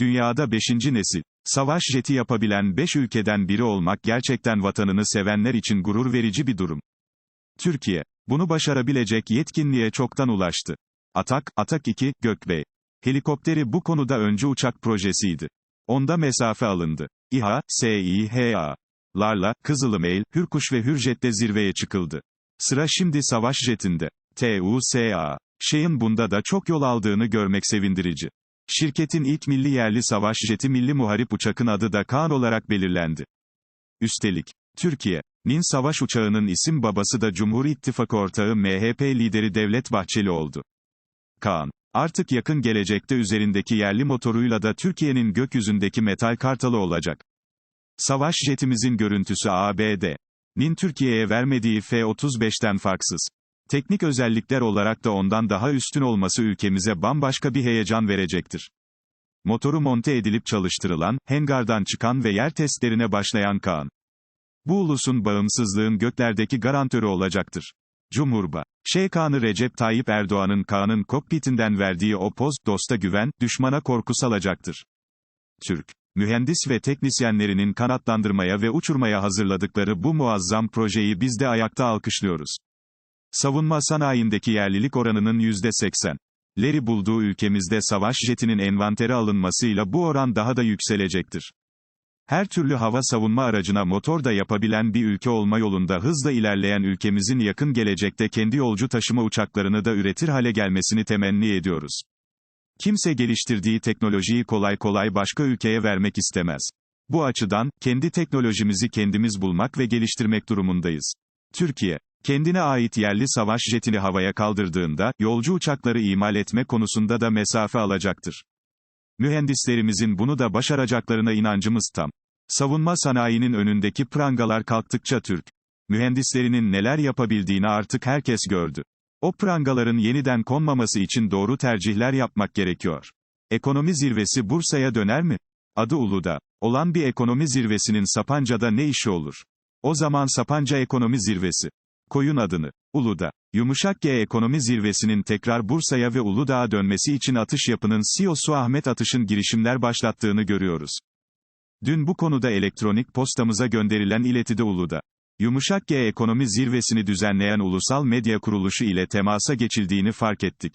Dünyada 5. nesil, savaş jeti yapabilen 5 ülkeden biri olmak gerçekten vatanını sevenler için gurur verici bir durum. Türkiye, bunu başarabilecek yetkinliğe çoktan ulaştı. Atak, Atak 2, Gökbey. Helikopteri bu konuda öncü uçak projesiydi. Onda mesafe alındı. İHA, SİHA. Larla, Kızılımeyl, Hürkuş ve Hürjet'te zirveye çıkıldı. Sıra şimdi savaş jetinde. TUSA. Şeyin bunda da çok yol aldığını görmek sevindirici. Şirketin ilk milli yerli savaş jeti Milli Muharip uçakın adı da Kaan olarak belirlendi. Üstelik, Türkiye'nin savaş uçağının isim babası da Cumhur İttifakı ortağı MHP lideri Devlet Bahçeli oldu. Kaan, artık yakın gelecekte üzerindeki yerli motoruyla da Türkiye'nin gökyüzündeki metal kartalı olacak. Savaş jetimizin görüntüsü ABD'nin Türkiye'ye vermediği F-35'ten farksız. Teknik özellikler olarak da ondan daha üstün olması ülkemize bambaşka bir heyecan verecektir. Motoru monte edilip çalıştırılan, hengardan çıkan ve yer testlerine başlayan Kaan. Bu ulusun bağımsızlığın göklerdeki garantörü olacaktır. Cumhurba. Şeykanı Recep Tayyip Erdoğan'ın Kaan'ın kokpitinden verdiği o poz, dosta güven, düşmana korku salacaktır. Türk. Mühendis ve teknisyenlerinin kanatlandırmaya ve uçurmaya hazırladıkları bu muazzam projeyi biz de ayakta alkışlıyoruz. Savunma sanayindeki yerlilik oranının %80. Leri bulduğu ülkemizde savaş jetinin envantere alınmasıyla bu oran daha da yükselecektir. Her türlü hava savunma aracına motor da yapabilen bir ülke olma yolunda hızla ilerleyen ülkemizin yakın gelecekte kendi yolcu taşıma uçaklarını da üretir hale gelmesini temenni ediyoruz. Kimse geliştirdiği teknolojiyi kolay kolay başka ülkeye vermek istemez. Bu açıdan, kendi teknolojimizi kendimiz bulmak ve geliştirmek durumundayız. Türkiye, kendine ait yerli savaş jetini havaya kaldırdığında, yolcu uçakları imal etme konusunda da mesafe alacaktır. Mühendislerimizin bunu da başaracaklarına inancımız tam. Savunma sanayinin önündeki prangalar kalktıkça Türk mühendislerinin neler yapabildiğini artık herkes gördü. O prangaların yeniden konmaması için doğru tercihler yapmak gerekiyor. Ekonomi zirvesi Bursa'ya döner mi? Adı Ulu'da olan bir ekonomi zirvesinin Sapanca'da ne işi olur? O zaman Sapanca Ekonomi Zirvesi. Koyun adını. Ulu'da. Yumuşak G Ekonomi Zirvesi'nin tekrar Bursa'ya ve Uludağ'a dönmesi için Atış Yapı'nın CEO'su Ahmet Atış'ın girişimler başlattığını görüyoruz. Dün bu konuda elektronik postamıza gönderilen iletide Ulu'da. Yumuşak G Ekonomi Zirvesini düzenleyen ulusal medya kuruluşu ile temasa geçildiğini fark ettik.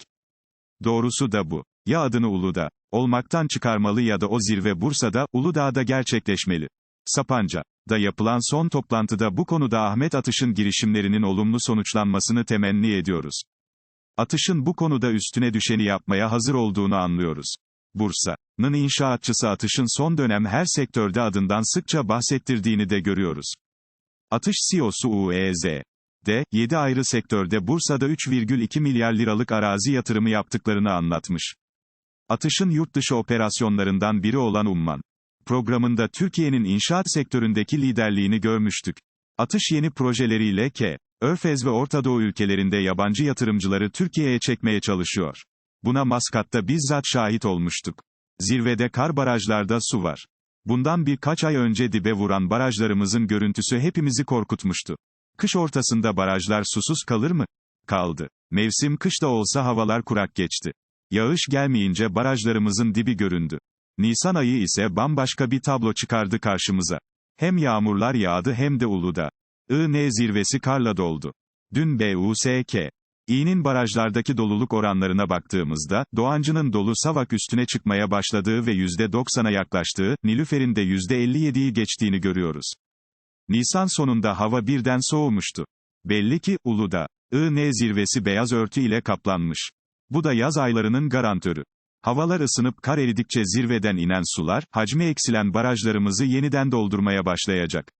Doğrusu da bu. Ya adını Uludağ olmaktan çıkarmalı ya da o zirve Bursa'da, Uludağ'da gerçekleşmeli. Sapanca da yapılan son toplantıda bu konuda Ahmet Atış'ın girişimlerinin olumlu sonuçlanmasını temenni ediyoruz. Atış'ın bu konuda üstüne düşeni yapmaya hazır olduğunu anlıyoruz. Bursa'nın inşaatçısı Atış'ın son dönem her sektörde adından sıkça bahsettirdiğini de görüyoruz. Atış CEO'su UEZ de, 7 ayrı sektörde Bursa'da 3,2 milyar liralık arazi yatırımı yaptıklarını anlatmış. Atış'ın yurt dışı operasyonlarından biri olan Umman programında Türkiye'nin inşaat sektöründeki liderliğini görmüştük. Atış yeni projeleriyle K. Örfez ve Orta Doğu ülkelerinde yabancı yatırımcıları Türkiye'ye çekmeye çalışıyor. Buna Maskat'ta bizzat şahit olmuştuk. Zirvede kar barajlarda su var. Bundan birkaç ay önce dibe vuran barajlarımızın görüntüsü hepimizi korkutmuştu. Kış ortasında barajlar susuz kalır mı? Kaldı. Mevsim kışta olsa havalar kurak geçti. Yağış gelmeyince barajlarımızın dibi göründü. Nisan ayı ise bambaşka bir tablo çıkardı karşımıza. Hem yağmurlar yağdı hem de Ulu'da. IN zirvesi karla doldu. Dün BUSK. İ'nin barajlardaki doluluk oranlarına baktığımızda, Doğancı'nın dolu Savak üstüne çıkmaya başladığı ve %90'a yaklaştığı, Nilüfer'in de %57'yi geçtiğini görüyoruz. Nisan sonunda hava birden soğumuştu. Belli ki, Ulu'da, IN zirvesi beyaz örtü ile kaplanmış. Bu da yaz aylarının garantörü. Havalar ısınıp kar eridikçe zirveden inen sular, hacmi eksilen barajlarımızı yeniden doldurmaya başlayacak.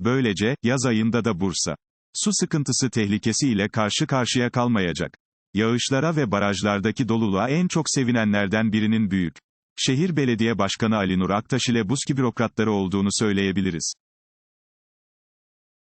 Böylece, yaz ayında da Bursa, su sıkıntısı tehlikesiyle karşı karşıya kalmayacak. Yağışlara ve barajlardaki doluluğa en çok sevinenlerden birinin büyük. Şehir Belediye Başkanı Ali Nur Aktaş ile BUSKİ bürokratları olduğunu söyleyebiliriz.